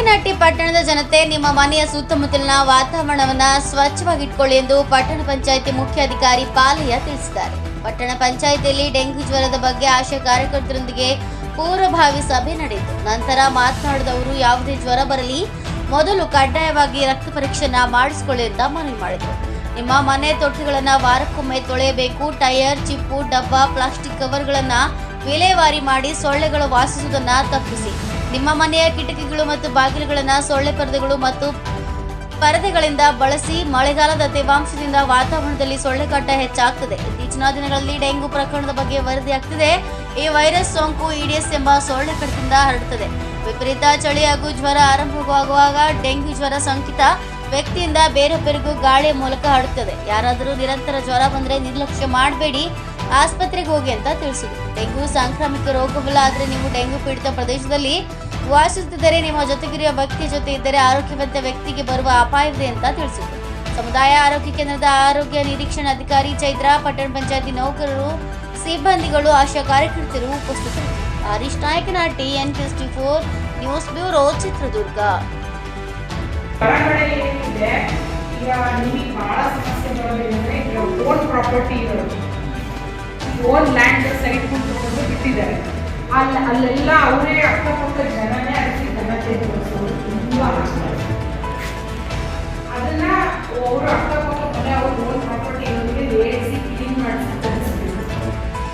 ನಾಯಕನಹಟ್ಟಿ ಪಟ್ಟಣದ ಜನತೆ ನಿಮ್ಮ ಮನೆಯ ಸುತ್ತಮುತ್ತಲಿನ ವಾತಾವರಣವನ್ನ ಸ್ವಚ್ಛವಾಗಿಟ್ಕೊಳ್ಳಿ ಎಂದು ಪಟ್ಟಣ ಪಂಚಾಯಿತಿ ಮುಖ್ಯಾಧಿಕಾರಿ ಪಾಲಯ್ಯ ತಿಳಿಸಿದ್ದಾರೆ. ಪಟ್ಟಣ ಪಂಚಾಯಿತಿಯಲ್ಲಿ ಡೆಂಗ್ಯೂ ಜ್ವರದ ಬಗ್ಗೆ ಆಶಾ ಕಾರ್ಯಕರ್ತರೊಂದಿಗೆ ಪೂರ್ವಭಾವಿ ಸಭೆ ನಡೆಯಿತು. ನಂತರ ಮಾತನಾಡಿದವರು, ಯಾವುದೇ ಜ್ವರ ಬರಲಿ, ಮೊದಲು ಕಡ್ಡಾಯವಾಗಿ ರಕ್ತ ಪರೀಕ್ಷೆನ ಮಾಡಿಸಿಕೊಳ್ಳಿ ಅಂತ ಮನವಿ ಮಾಡಿದರು. ನಿಮ್ಮ ಮನೆ ತೊಟ್ಟಿಗಳನ್ನು ವಾರಕ್ಕೊಮ್ಮೆ ತೊಳೆಯಬೇಕು. ಟೈರ್ ಚಿಪ್ಪು, ಡಬ್ಬ, ಪ್ಲಾಸ್ಟಿಕ್ ಕವರ್ಗಳನ್ನು ವಿಲೇವಾರಿ ಮಾಡಿ ಸೊಳ್ಳೆಗಳು ವಾಸಿಸುವುದನ್ನು ತಪ್ಪಿಸಿ. ನಿಮ್ಮ ಮನೆಯ ಕಿಟಕಿಗಳು ಮತ್ತು ಬಾಗಿಲುಗಳನ್ನು, ಸೊಳ್ಳೆ ಪರದೆಗಳು ಮತ್ತು ಪರದೆಗಳಿಂದ ಬಳಸಿ ಮಳೆಗಾಲದ ತೇವಾಂಶದಿಂದ ವಾತಾವರಣದಲ್ಲಿ ಸೊಳ್ಳೆಕಾಟ ಹೆಚ್ಚಾಗ್ತದೆ. ಇತ್ತೀಚಿನ ದಿನಗಳಲ್ಲಿ ಡೆಂಗು ಪ್ರಕರಣದ ಬಗ್ಗೆ ವರದಿಯಾಗ್ತಿದೆ ಈ ವೈರಸ್ ಸೋಂಕು, ಇಡಿಎಸ್ ಎಂಬ ಸೊಳ್ಳೆ ಕಡಿತದಿಂದ ಹರಡುತ್ತದೆ. ವಿಪರೀತ ಚಳಿ ಹಾಗೂ ಜ್ವರ ಆರಂಭವಾಗುವಾಗ ಡೆಂಗ್ಯೂ ಜ್ವರ ಸಂಕಿತ ವ್ಯಕ್ತಿಯಿಂದ ಬೇರೊಬ್ಬರಿಗೂ ಗಾಳಿಯ ಮೂಲಕ ಹರಡುತ್ತದೆ. ಯಾರಾದರೂ ನಿರಂತರ ಜ್ವರ ಬಂದರೆ ನಿರ್ಲಕ್ಷ್ಯ ಮಾಡಬೇಡಿ. ಆಸ್ಪತ್ರೆಗೆ ಹೋಗಿ ಅಂತ ತಿಳಿಸಿದರು. ಡೆಂಗು ಸಾಂಕ್ರಾಮಿಕ ರೋಗವಲ್ಲ ಆದರೆ ನೀವು ಡೆಂಗು ಪೀಡಿತ ಪ್ರದೇಶದಲ್ಲಿ ವಾಸಿಸುತ್ತಿದ್ದರೆ ನಿಮ್ಮ ಜೊತೆಗಿರುವ ವ್ಯಕ್ತಿ ಜೊತೆ ಇದ್ದರೆ ಆರೋಗ್ಯವಂತ ವ್ಯಕ್ತಿಗೆ ಬರುವ ಅಪಾಯವಿದೆ ಅಂತ ತಿಳಿಸಿದರು. ಸಮುದಾಯ ಆರೋಗ್ಯ ಕೇಂದ್ರದ ಆರೋಗ್ಯ ನಿರೀಕ್ಷಣಾಧಿಕಾರಿ ಚೈತ್ರ, ಪಟ್ಟಣ ಪಂಚಾಯತಿ ನೌಕರರು, ಸಿಬ್ಬಂದಿಗಳು, ಆಶಾ ಕಾರ್ಯಕರ್ತರು ಉಪಸ್ಥಿತರು Harish Nayakanahatti N T four news bureau, Chitradurga. ಈಗ ನಿಮಗೆ ಭಾಳ ಈಗ ಓನ್ ಪ್ರಾಪರ್ಟಿ ಇರೋದು. ಓನ್ ಲ್ಯಾಂಡ್ ಸೈಡ್ ಕೊಟ್ಟು ಬಿಟ್ಟಿದ್ದಾರೆ. ಅಲ್ಲಿ, ಅಲ್ಲೆಲ್ಲ ಅವರೇ ಅಕ್ಕಪಕ್ಕ ಜನನೇ ಅದಕ್ಕೆ ಘನತೆ ತೋರಿಸೋದು ತುಂಬ ಅದನ್ನ ಅವರು ಅಕ್ಕಪಕ್ಕ ಮನೆ ಅವ್ರು ಓನ್ ಪ್ರಾಪರ್ಟಿ ಅವರಿಗೆ ಲೇಡಿಸಿ ಕ್ಲೀನ್ ಮಾಡಿಸಿ ತರಿಸ್ಬೇಕು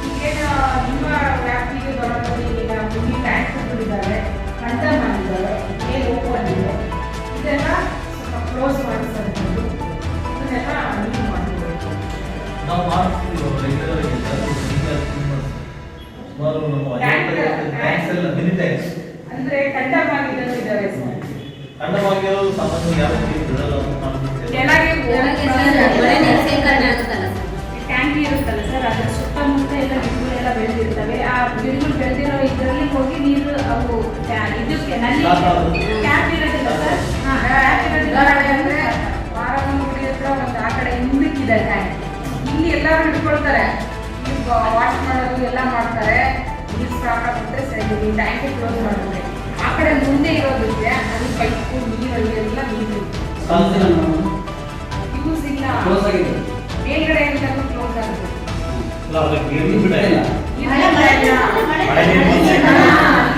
ಈಗೇನು ನಿಮ್ಮ ವ್ಯಾಪ್ತಿಗೆ ಬರೋದ್ರಲ್ಲಿ ಈಗ ಭೂಮಿ ಟ್ಯಾಂಕ್ ಕೊಟ್ಟಿದ್ದಾರೆ ಕಂಡ ಮಾಡಿದ್ದಾರೆ, ಮೇಲೆ ಓಪನ್ ಇದೆ ಇದೆಲ್ಲ ಕ್ಲೋಸ್ ಮಾಡಿಸ್ತಾರೆ ಇದನ್ನೆಲ್ಲ ನೀವು ಮಾಡಬೇಕು ನಾವು ಮಾಡ್ತೀವಿ ಯಾವ ರೀತಿ ಬಿಡಲ್ಲ ಅಂತ. ಕೆಳಗೆ ಟ್ಯಾಂಕ್ ಇರುತ್ತಲ್ಲ ಸರ್ ಅದ್ರ ಸುತ್ತಮುತ್ತ ಎಲ್ಲ ಗಿಡಗಳೆಲ್ಲ ಬೆಳೆದಿರ್ತವೆ. ಆ ಗಿಡಗಳು ಬೆಳೆದಿರೋ ಇದರಲ್ಲಿ ಹೋಗಿ ನೀರು ಅವು ಇದಕ್ಕೆ ನಲ್ಲಿ ಕ್ಯಾಪ್ ಇರೋದಿಲ್ಲ ಸರ್. ಕ್ಯಾಪ್ ಇರೋದಿಲ್ಲ ಅಂದ್ರೆ ವಾರವನ್ನು ಕುಡಿಯೋದ್ರ ಒಂದು ಆ ಕಡೆ ಹಿಂದಕ್ಕಿದೆ ಟ್ಯಾಂಕ್. ಇಲ್ಲಿ ಎಲ್ಲರೂ ಹಿಡ್ಕೊಳ್ತಾರೆ. ವಾಶ್ ಮಾಡೋದು ಎಲ್ಲ ಮಾಡ್ತಾರೆ. ನೀರು ಸಾಕಾಗುತ್ತೆ ಸರಿ ಟ್ಯಾಂಕ್ ಕ್ಲೋಸ್ ಮಾಡುತ್ತೆ ಆ ಕಡೆ ಮುಂದೆ ಇರೋದಕ್ಕೆ ಅಲ್ಲಿ ಪೈಪು ನೀರಲ್ಲಿ ಎಲ್ಲ ನೀರು ಯೂಸ್ ಇಲ್ಲ ಕ್ಲೋಸ್ ಆಗಿದೆ. ಮೇಲ್ಗಡೆ ಎಂತಾದ್ರೂ ಕ್ಲೋಸ್ ಆಗಿದೆ ಇಲ್ಲ, ಅದಕ್ಕೆ ನೀರು ಬಿಡ ಇಲ್ಲ. ಮಳೆ ಮಳೆ ನೀರು ಬಂದ್ರೆ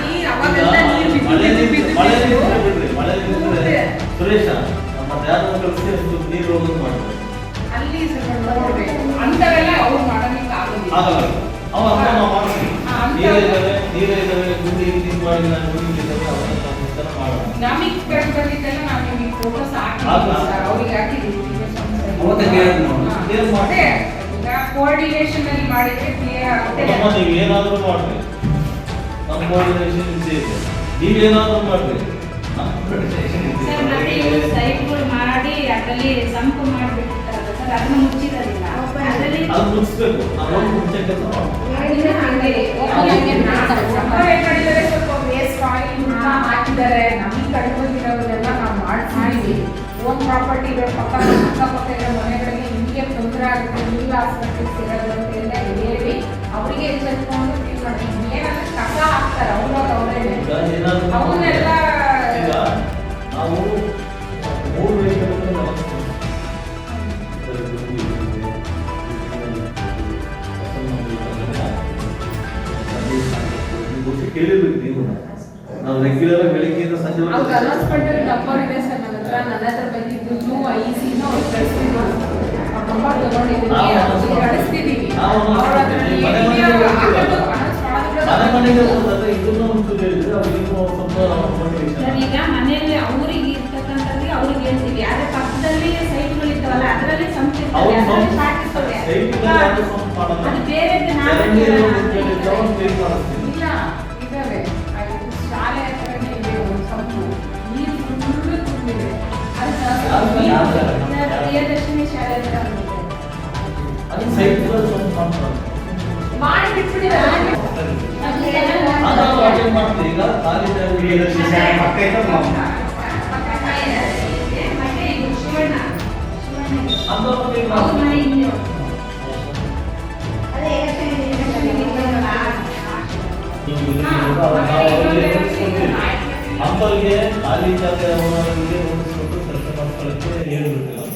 ನೀರು ಅವಾಗೆಲ್ಲ ನೀರು ಬಿದ್ದು ಮಳೆ ಬಿದ್ದು ನೀರು ಬಿದ್ದು ಮಳೆ ನೀರು ಬಿದ್ದು ಬಿಡ್ರಿ. ಮಳೆ ನೀರು ಬಿಟ್ರೆ ಸುರೇಶ ನಮ್ಮ ಕಳಿಸಿ ಅಷ್ಟು ನೀರು ಹೋಗೋದು ಮಾಡ್ತಾರೆ. ಅಲ್ಲಿ ನೋಡ್ಬೇಕು ಅಂತವೆಲ್ಲ ಅವ್ರು ಮಾಡೋದಕ್ಕೆ ಆಗೋದಿಲ್ಲ. ಆಗಲ್ಲ. ಅವ ನೀರೇ ಇದ್ದಾವೆ ನೀರೇ ಇದ್ದಾವೆ ಗುಂಡಿ ಕ್ಲೀನ್ ಮಾಡಿ ನಾನು ಗುಂಡಿ ಇದ್ದಾವೆ. ನಮಗೆ ಕರೆಕ್ಟ್ ನಾವು ನಿಮಗೆ ಫೋಟೋಸ್ ಹಾಕಿದ್ದೀನಿ ಹಾಕಾ? ಸರ್ ಅವ್ರಿಗೆ ಮಾಡಿ. ಅದೇ ಈಗ ಕೋಆರ್ಡಿನೇಷನ್ ಅಲ್ಲಿ ಮಾಡಿದ್ರೆ ಕ್ಲಿಯರ್ ಆಗುತ್ತೆ. ನೀವು ಏನಾದರೂ ಮಾಡ್ರಿ. ನಮ್ಮ ಕೋಆರ್ಡಿನೇಷನ್ ಇದ್ದೇ ಇದೆ. ಮಾಡ್ರಿ. ಸರ್. ಸೈಟ್ಗಳು ಮಾಡಿ ಅದರಲ್ಲಿ ಸಂಪು ಮಾಡಿಬಿಟ್ಟಿರ್ತಾರಲ್ಲ ಸರ್ ಅದನ್ನ ಮುಚ್ಚಿರೋದಿಲ್ಲ ಅದರಲ್ಲಿ ಅದು ಮುಗಿಸ್ಬೇಕು ನಾವು. ಒಂದು ಮುಂಚೆ ಕೆಲಸ ಮಾಡ್ಬೇಕು ಅದನ್ನ ಹಂಗೆ ಏನ್ ಸ್ವಲ್ಪ ವೇಸ್ಟ್ ಆಯಿಲ್ ಹಾಕಿದ್ದಾರೆ ನಮಗೆ ಕಡೆ ಬಂದಿರೋದೆಲ್ಲ ನಾವು ಮಾಡ್ತೀವಿ. ಓನ್ ಪ್ರಾಪರ್ಟಿ ಪಕ್ಕ ಅಕ್ಕಪಕ್ಕ ಇರೋ ಮನೆಗಳಿಗೆ ನಿಮಗೆ ತೊಂದರೆ ಆಗುತ್ತೆ ಇಲ್ಲ ಆಸ್ಪತ್ರೆಗೆ ಸೇರೋದು ಅಂತ ಎಲ್ಲ ಹೇಳಿ ಅವರಿಗೆ ಎಚ್ಚರಿಕೊಂಡು ಏನಂದ್ರೆ ಕಸ ಹಾಕ್ತಾರೆ ಅವ್ರವ್ರ ಏನಾದರೂ ಅವನ್ನೆಲ್ಲ ರೆಗ್ಯುಲರ್ ಬೆಳಿಗ್ಗೆಯಿಂದ ಸಂಜೆ ಅವ್ರು ಅನೌನ್ಸ್ಮೆಂಟ್ ನಂಬರ್ ಇದೆ ಸರ್ ನನ್ನ ಹತ್ರ ನನ್ನ ಹತ್ರ ಬಂದಿದ್ದು ಯು ಐ ಸಿನೂ ಅವ್ರು ಕಳಿಸ್ತಿದ್ರು ಅವ್ರ ನಂಬರ್ ತಗೊಂಡಿದ್ದೀನಿ. ನಾವು ಅವ್ರಿಗೆ ಕಳಿಸ್ತಿದ್ದೀವಿ ಅವ್ರ ಹತ್ರ motivation. ಸರ್ ಈಗ ಮನೆಯಲ್ಲಿ ಅವರಿಗೆ ಇರ್ತಕ್ಕಂಥದ್ದು ಅವ್ರಿಗೆ ಹೇಳ್ತೀವಿ ಆದ್ರೆ ಪಕ್ಕದಲ್ಲಿ ಸೈಟ್ಗಳು ಇರ್ತಾವಲ್ಲ ಅದರಲ್ಲಿ ಸಂಸ್ಥೆ ಅದು ಬೇರೆ ಅದರಲ್ಲಿ ಜಾಗ ಓನರ್ಗೆ ನೋಟಿಸ್ ಕೊಟ್ಟು ಕೆಲಸ ಮಾಡ್ಕೊಳ್ಳೋಕ್ಕೆ ಹೇಳಿಬಿಡ್ತೀವಿ